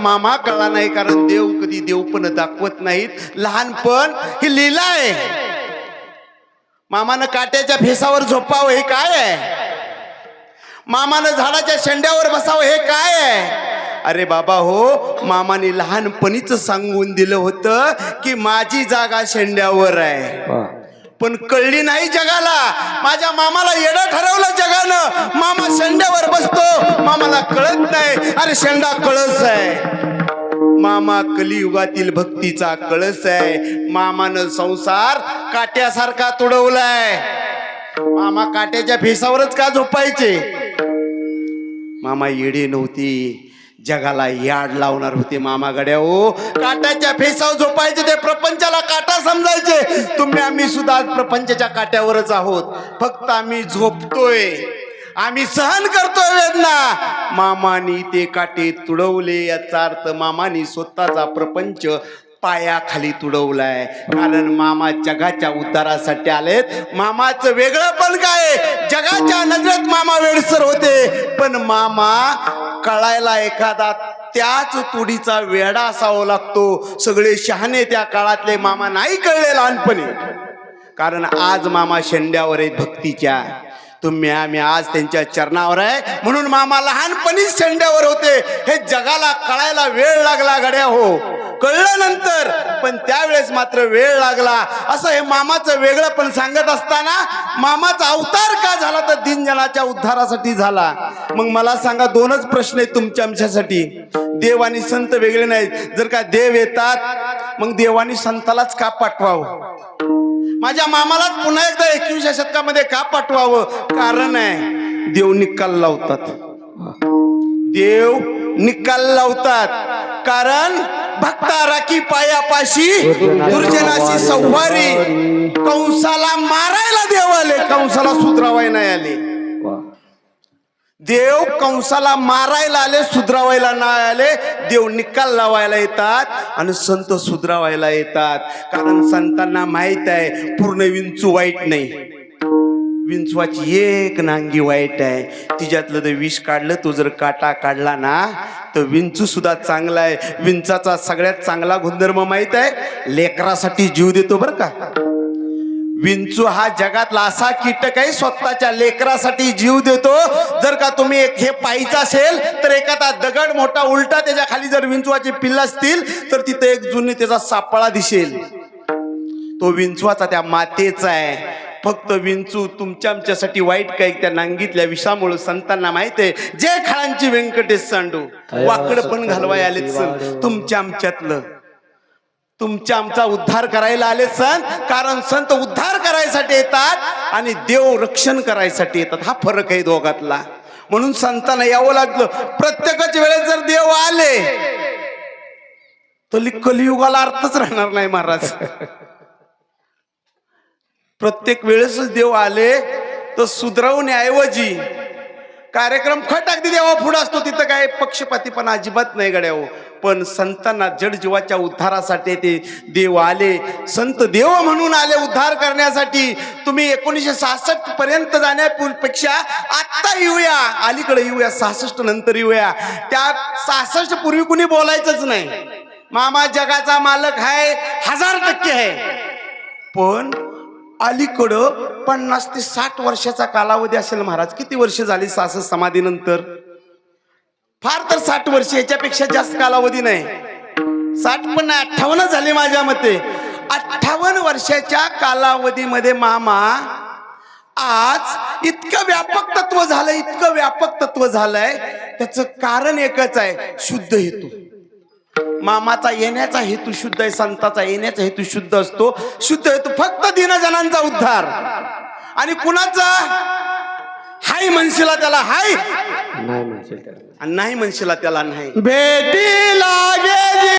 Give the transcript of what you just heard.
मामा कळला नाही कारण देव कधी देवपण दाखवत नाहीत. लहानपण ही लीला आहे. मामानं काट्याच्या फेसावर झोपावं हे काय आहे? मामानं झाडाच्या शेंड्यावर बसावं हे काय आहे? अरे बाबा हो मामाने लहानपणीच सांगून दिलं होतं की माझी जागा शेंड्यावर आहे. पण कळली नाही जगाला. माझ्या मामाला येडं ठरवलं जगानं. मामा शेंड्यावर मामाला कळत नाही. अरे शेंडा कळस आहे. मामा कलियुगातील भक्तीचा कळस आहे. मामानं संसार काट्यासारखा तुडवलाय. मामा काट्याच्या फेसावरच का झोपायचे? मामा येडे नव्हती. जगाला याड लावणार होते मामा गड्या हो. काट्याच्या फेसावर झोपायचे ते प्रपंचाला काटा समजायचे. तुम्ही आम्ही सुद्धा प्रपंचाच्या काट्यावरच आहोत. फक्त आम्ही झोपतोय. आम्ही सहन करतोय वेदना. मामानी ते काटे तुडवले याचा अर्थ मामानी स्वतःचा प्रपंच पायाखाली तुडवलाय. कारण मामा जगाच्या उतारासाठी आलेत. मामाचं वेगळं पण काय? जगाच्या नजरेत मामा वेडसर होते. पण मामा कळायला एखादा त्याच तुडीचा वेडा असावा लागतो. सगळे शहाणे त्या काळातले मामा नाही कळले लहानपणी. कारण आज मामा शेंड्यावर आहेत भक्तीच्या. तुम्ही आम्ही आज त्यांच्या चरणावर आहे. म्हणून मामा लहानपणीच शेंड्यावर होते. हे जगाला कळायला वेळ लागला गड्या हो. कळलं नंतर पण त्यावेळेस मात्र वेळ लागला. असं हे मामाचं वेगळं पण सांगत असताना मामाचा अवतार का झाला तर दिनजनाच्या उद्धारासाठी झाला? मग मला सांगा दोनच प्रश्न आहेत तुमच्या आमच्यासाठी. देव आणि संत वेगळे नाहीत. जर का देव येतात मग देवानी संतालाच का पाठवावं? माझ्या मामालाच पुन्हा एकदा एकविसच्या शतकामध्ये का पाठवावं? कारण आहे देव निकाल लावतात. देव निकाल लावतात. कारण भक्ता राखी पायापाशी दुर्जनाशी संवारी कंसाला मारायला देव आले कंसाला सुधरावाय नाही आले. देव कंसाला मारायला आले सुधरावायला नाही आले. देव निकाल लावायला येतात आणि संत सुधरावायला येतात. कारण संतांना माहीत आहे पूर्ण विंचू वाईट नाही. विंचवाची एक नांगी वाईट आहे. तिच्यातलं ते विष काढलं तो जर काटा काढला ना तर विंचू सुद्धा चांगला आहे. विंचाचा सगळ्यात चांगला गुणधर्म माहीत आहे. लेकरासाठी जीव देतो बरं का. विंचू हा जगातला असा कीटक आहे स्वतःच्या लेकरासाठी जीव देतो. जर का तुम्ही एक हे पाहिजे असेल तर एखादा दगड मोठा उलटा त्याच्याखाली जर विंचवाचे पिल्ल असतील तर तिथे एक जुनी त्याचा सापळा दिसेल. तो विंचवाचा त्या मातेचा आहे. फक्त विंचू तुमच्या आमच्यासाठी वाईट काय त्या नांगीतल्या विषामुळे संतांना माहीत आहे. जे खाळांची व्यंकटेश सांडू. वाकड पण घालवाय आले तुमच्या आमच्यातलं. तुमच्या आमचा उद्धार करायला आले संत कारण संत उद्धार करायसाठी येतात आणि देव रक्षण करायसाठी येतात. हा फरक आहे दोघातला. म्हणून संतांना यावं लागलं. प्रत्येकच वेळेस जर देव आले तर कलियुगाला अर्थच राहणार नाही महाराज. प्रत्येक वेळेसच देव आले तर सुधरवण्याऐवजी कार्यक्रम खट अगदी देवा पुढे असतो. तिथं काय पक्षपातीपणा अजिबात नाही गड्याव पण संतांना जडजीवाच्या उद्धारासाठी ते देव आले. संत देव म्हणून आले उद्धार करण्यासाठी. तुम्ही एकोणीसशे सहासष्ट पर्यंत जाण्यापेक्षा आत्ता येऊया. अलीकडे येऊया. सहासष्ट नंतर येऊया. त्या सहासष्ट पूर्वी कुणी बोलायचंच नाही. मामा जगाचा मालक आहे हजार टक्के आहे पण अलीकडं पन्नास ते साठ वर्षाचा कालावधी असेल महाराज. किती वर्ष झाली सास समाधीनंतर? फार तर साठ वर्ष याच्यापेक्षा जास्त कालावधी नाही. साठ पण नाही अठ्ठावन्न झाले माझ्या मते. अठ्ठावन्न वर्षाच्या कालावधीमध्ये मामा आज इतकं व्यापक तत्व झालंय इतकं व्यापक तत्व झालंय. त्याचं कारण एकच आहे शुद्ध हेतू. मामाचा येण्याचा हेतू शुद्ध आहे संताचा येण्याचा हेतू शुद्ध असतो. शुद्ध हेतू फक्त दीनजनांचा उद्धार. आणि कुणाचा? हाय म्हणशीला त्याला हाय. नाही म्हणशील त्याला. आणि नाही म्हणशीला त्याला नाही. भेटी लागे